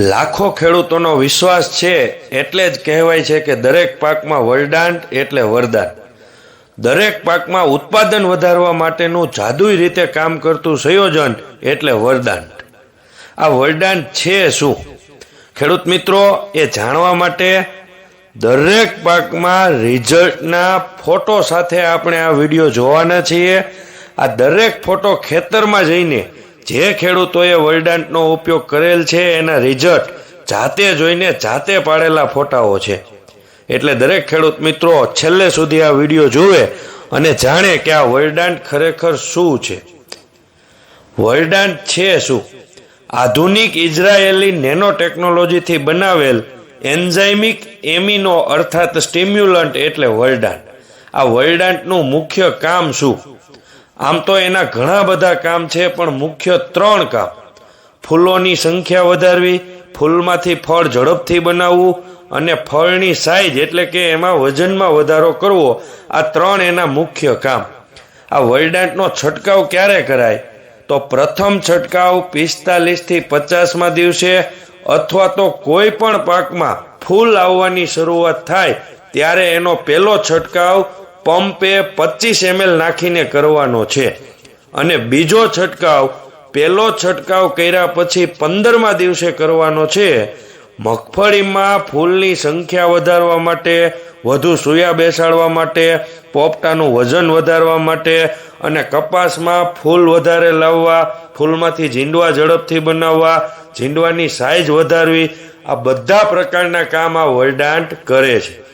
લાખો ખેડૂતોનો વિશ્વાસ છે એટલે જ કહેવાય છે કે દરેક પાકમાં વરદાંત એટલે વરદાન. દરેક પાકમાં ઉત્પાદન વધારવા માટેનું જાદુઈ રીતે કામ કરતું સંયોજન એટલે વરદાન આ વરદાન છે શું? ખેડૂત મિત્રો, એ જાણવા માટે દરેક પાકમાં રિઝલ્ટના ફોટો સાથે આપણે આ વીડિયો જોવાના છીએ. આ દરેક ફોટો ખેતરમાં જઈને જે ખેડૂતોએ વરદાંતનો ઉપયોગ કરેલ છે એના રિઝલ્ટ જાતે જોઈને જાતે પાડેલા ફોટાઓ છે. એટલે દરેક ખેડૂત મિત્રો છેલ્લે સુધી આ વીડિયો જુએ અને જાણે કે આ વરદાંત ખરેખર શું છે. વરદાંત છે શું? આધુનિક ઇઝરાયેલી નેનો ટેકનોલોજીથી બનાવેલ એન્ઝાઇમિક એમિનો અર્થાત સ્ટિમ્યુલન્ટ એટલે વરદાંત આ વરદાંતનું મુખ્ય કામ શું? આમ તો એના ઘણા બધા કામ છે, પણ મુખ્ય ત્રણ કામ. ફૂલોની સંખ્યા વધારવી, ફૂલમાંથી ફળ ઝડપથી બનાવવું અને ફળની સાઈઝ એટલે કે એમાં વજનમાં વધારો કરવો, આ ત્રણ એના મુખ્ય કામ. આ વરદાંતનો છંટકાવ ક્યારે કરાય? તો પ્રથમ છંટકાવ પિસ્તાલીસથી પચાસમાં દિવસે અથવા તો કોઈ પણ પાકમાં ફૂલ આવવાની શરૂઆત થાય, ત્યારે એનો પહેલો છંટકાવ પંપે પચીસ એમએલ નાખીને કરવાનો છે. અને બીજો છંટકાવ, પહેલો છંટકાવ કર્યા પછી પંદરમા દિવસે કરવાનો છે. મગફળીમાં ફૂલની સંખ્યા વધારવા માટે, વધુ સૂયા બેસાડવા માટે, પોપટાનું વજન વધારવા માટે અને કપાસમાં ફૂલ વધારે લાવવા, ફૂલમાંથી ઝીંડવા ઝડપથી બનાવવા, ઝીંડવાની સાઇઝ વધારવી, આ બધા પ્રકારના કામ આ વરદાંત કરે છે.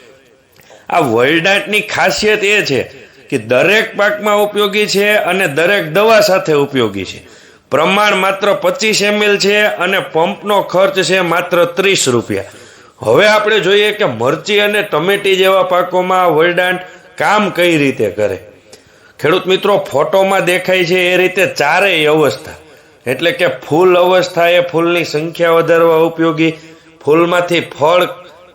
આ વરદાંતની ખાસિયત એ છે કે દરેક પાકમાં ઉપયોગી છે અને દરેક દવા સાથે ઉપયોગી છે. પ્રમાણ માત્ર પચીસ એમએલ છે અને પંપનો ખર્ચ છે માત્ર ત્રીસ રૂપિયા. હવે આપણે જોઈએ કે મરચી અને ટમેટી જેવા પાકોમાં વરદાંત કામ કઈ રીતે કરે. ખેડૂત મિત્રો, ફોટોમાં દેખાય છે એ રીતે ચારેય અવસ્થા. એટલે કે ફૂલ અવસ્થા એ ફૂલની સંખ્યા વધારવા ઉપયોગી, ફૂલમાંથી ફળ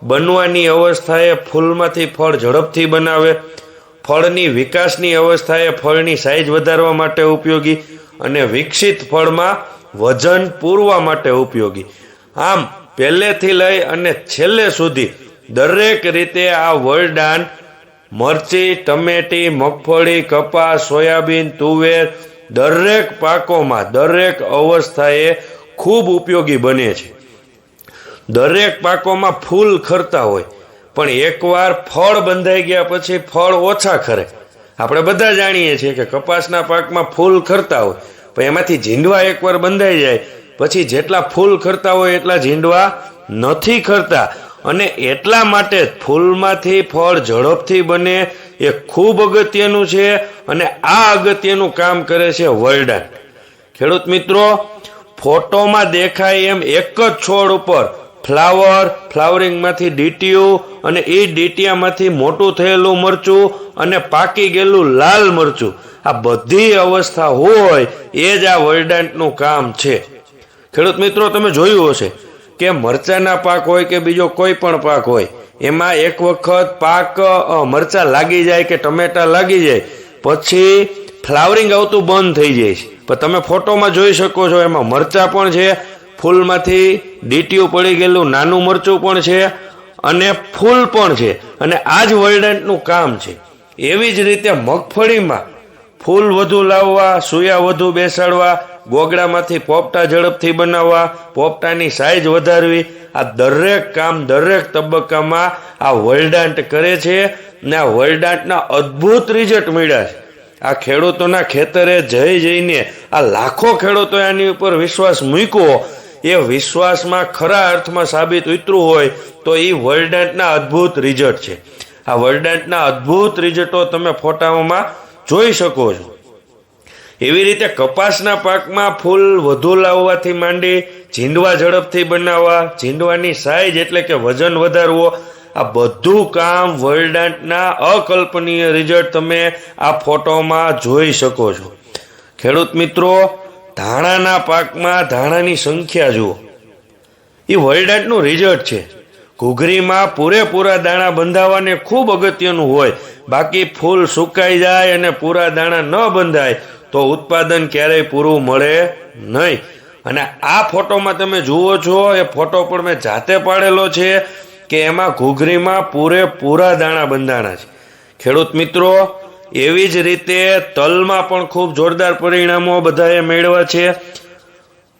બનવાની અવસ્થાએ ફૂલમાંથી ફળ ઝડપથી બનાવે. ફળની વિકાસની અવસ્થાએ ફળની સાઈઝ વધારવા માટે ઉપયોગી અને વિકસિત ફળમાં વજન પૂરવા માટે ઉપયોગી. આમ, પહેલેથી લઈ અને છેલ્લે સુધી દરેક રીતે આ વરદાન મરચી, ટમેટી, મગફળી, કપાસ, સોયાબીન, તુવેર દરેક પાકોમાં, દરેક અવસ્થાએ ખૂબ ઉપયોગી બને છે. દરેક પાકોમાં ફૂલ ખરતા હોય, પણ એકવાર ફળ બંધાઈ ગયા પછી ફળ ઓછા ખરે. આપણે બધા જાણીએ છીએ કે કપાસના પાકમાં ફૂલ ખરતા હોય, પણ એમાંથી ઝીંડવા એકવાર બંધાઈ જાય, પછી જેટલા ફૂલ ખરતા હોય એટલા ઝીંડવા નથી ખરતા. અને એટલા માટે ફૂલમાંથી ફળ ઝડપથી બને એ ખૂબ અગત્યનું છે અને આ અગત્યનું કામ કરે છે વરદાન ખેડૂત મિત્રો, ફોટોમાં દેખાય એમ એક જ છોડ ઉપર ફ્લાવર, ફ્લાવરિંગમાંથી ડીટીયું અને એ ડીટીયામાંથી મોટું થયેલું મરચું અને પાકી ગયેલું લાલ મરચું. આ બધી અવસ્થા હોય એ જ આ વરદાંતનું કામ છે. ખેડૂત મિત્રો, તમે જોયું હશે કે મરચાના પાક હોય કે બીજો કોઈ પણ પાક હોય, એમાં એક વખત પાક મરચા લાગી જાય કે ટમેટા લાગી જાય, પછી ફ્લાવરિંગ આવતું બંધ થઈ જાય છે. પણ તમે ફોટોમાં જોઈ શકો છો, એમાં મરચા પણ છે, ફૂલમાંથી ડીટીયું પડી ગયેલું, નાનું મરચું પણ છે અને ફૂલ પણ છે. અને આ જ વર્ડન્ટનું કામ છે. એવી જ રીતે મગફળીમાં ફૂલ વધુ લાવવા, સૂયા વધુ બેસાડવા, ગોગડામાંથી પોપટા ઝડપથી બનાવવા, પોપટાની સાઇઝ વધારવી, આ દરેક કામ દરેક તબક્કામાં આ વરદાંત કરે છે ને આ વરદાંતના અદ્ભુત રિઝલ્ટ મળ્યા છે. આ ખેડૂતોના ખેતરે જઈ જઈને આ લાખો ખેડૂતો આની ઉપર વિશ્વાસ મૂક્યો એ વિશ્વાસમાં ખરા અર્થમાં સાબિત ઉતરું હોય તો એ વરદાંતના અદ્ભુત રિઝલ્ટ છે. આ વરદાંતના અદ્ભુત રિઝલ્ટો તમે ફોટાઓમાં જોઈ શકો છો. એવી રીતે કપાસના પાકમાં ફૂલ વધુ લાવવાથી માંડી ઝીંડવા ઝડપથી બનાવવા ઝીંડવાની સાઈઝ એટલે કે વજન વધારવો, આ બધું કામ વરદાંતના અકલ્પનીય રિઝલ્ટ તમે આ ફોટોમાં જોઈ શકો છો. ખેડૂત મિત્રો ધાણાના પાકમાં ધાણાની સંખ્યા જુઓ. એ વરદાંતનું રિઝલ્ટ છે. ઘૂઘરીમાં પૂરેપૂરા દાણા બંધાવાને ખૂબ અગત્યનું હોય. બાકી ફૂલ સુકાઈ જાય અને પૂરા દાણા ન બંધાય, તો ઉત્પાદન ક્યારેય પૂરું મળે નહીં. અને આ ફોટોમાં તમે જુઓ છો, એ ફોટો પણ મેં જાતે પાડેલો છે કે એમાં ઘૂઘરીમાં પૂરેપૂરા દાણા બંધાણા છે. ખેડૂત મિત્રો એવી જ રીતે તલમાં પણ ખૂબ જોરદાર પરિણામો બધાએ મેળવ્યા છે.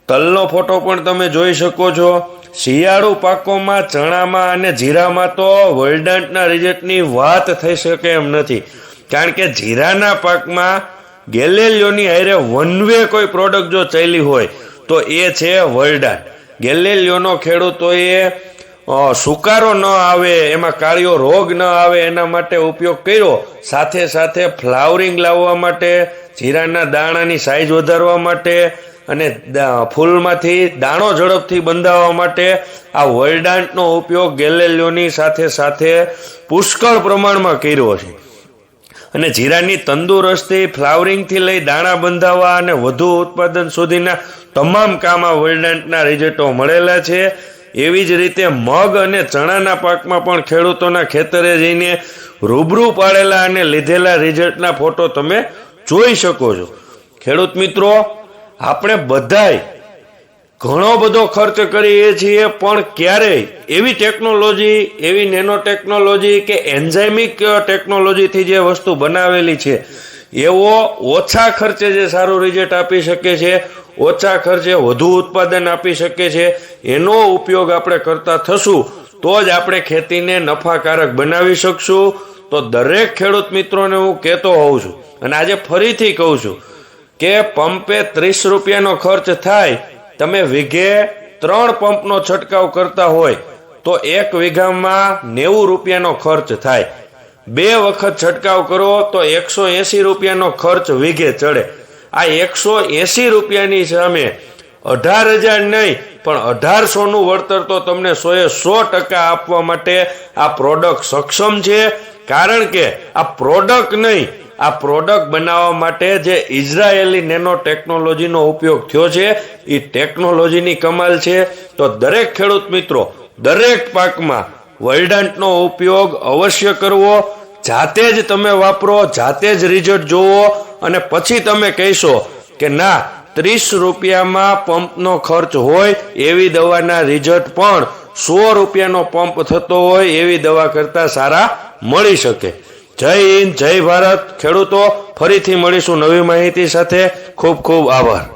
તલનો ફોટો પણ તમે જોઈ શકો છો. શિયાળુ પાકોમાં, ચણામાં અને જીરામાં તો વર્લ્ડન્ટના રિઝલ્ટની વાત થઈ શકે એમ નથી. કારણ કે જીરાના પાકમાં ગેલેલિયોની હારે વન વે કોઈ પ્રોડક્ટ જો ચાલી હોય, તો એ છે વર્લ્ડાન્ટ ગેલેલિયોનો ખેડૂતોએ સુકારો ન આવે, એમાં કાળિયો રોગ ન આવે, એના માટે ઉપયોગ કર્યો. સાથે સાથે ફ્લાવરિંગ લાવવા માટે, જીરાના દાણાની સાઈઝ વધારવા માટે અને ફૂલમાંથી દાણો ઝડપથી બંધાવવા માટે આ વર્ડાન્ટનો ઉપયોગ ગેલેલિયોની સાથે સાથે પુષ્કળ પ્રમાણમાં કર્યો છે. અને જીરાની તંદુરસ્તી ફ્લાવરિંગથી લઈ દાણા બંધાવવા અને વધુ ઉત્પાદન સુધીના તમામ કામ આ વર્ડાન્ટના રિઝલ્ટો મળેલા છે. એવી જ રીતે મગ અને ચણાના પાકમાં પણ ખેડૂતોના ખેતરે જઈને રૂબરૂ પાડેલા અને લીધેલા રિઝલ્ટના ફોટો તમે જોઈ શકો છો. ખેડૂત મિત્રો, આપણે બધાય ઘણો બધો ખર્ચ કરીએ છીએ, પણ ક્યારેય એવી ટેકનોલોજી એવી નેનો ટેકનોલોજી કે એન્ઝાઇમિક ટેકનોલોજીથી જે વસ્તુ બનાવેલી છે, એવો ઓછા ખર્ચે જે સારું રિઝલ્ટ આપી શકે છે. ઓછા ખર્ચે વધુ ઉત્પાદન આપી શકે છે. એનો ઉપયોગ આપણે કરતા થશું, તો જ આપણે ખેતીને નફાકારક બનાવી શકશું. તો દરેક ખેડૂત મિત્રોને હું કહેતો હોઉં છું, અને આજે ફરીથી કહું છું, કે પંપે ત્રીસ રૂપિયાનો ખર્ચ થાય, તમે વીઘે ત્રણ પંપનો છંટકાવ કરતા હોય, તો એક વીઘામાં નેવું રૂપિયાનો ખર્ચ થાય. બે વખત છંટકાવ કરો, તો એકસો એંસી રૂપિયાનો ખર્ચ વીઘે ચડે. આ એકસો એંસી રૂપિયાની સામે અઢાર હજાર નહીં, પણ અઢારસોનું વળતર તો તમને સોએ સો ટકા આપવા માટે આ પ્રોડક્ટ સક્ષમ છે. કારણ કે આ પ્રોડક્ટ નહીં, આ પ્રોડક્ટ બનાવવા માટે જે ઇઝરાયેલી નેનો ટેકનોલોજીનો ઉપયોગ થયો છે એ ટેકનોલોજીની કમાલ છે. તો દરેક ખેડૂત મિત્રો, દરેક પાકમાં વર્લ્ડન્ટનો ઉપયોગ અવશ્ય કરવો. જાતે જ તમે વાપરો, જાતે જ રિઝલ્ટ જોવો અને પછી તમે કહેશો કે ના, ત્રીસ રૂપિયામાં પંપનો ખર્ચ હોય એવી દવાના રિઝલ્ટ પણ સો રૂપિયાનો પંપ થતો હોય એવી દવા કરતાં સારા મળી શકે. જય હિન્દ, જય ભારત. ખેડૂતો, ફરીથી મળીશું નવી માહિતી સાથે. ખૂબ ખૂબ આભાર.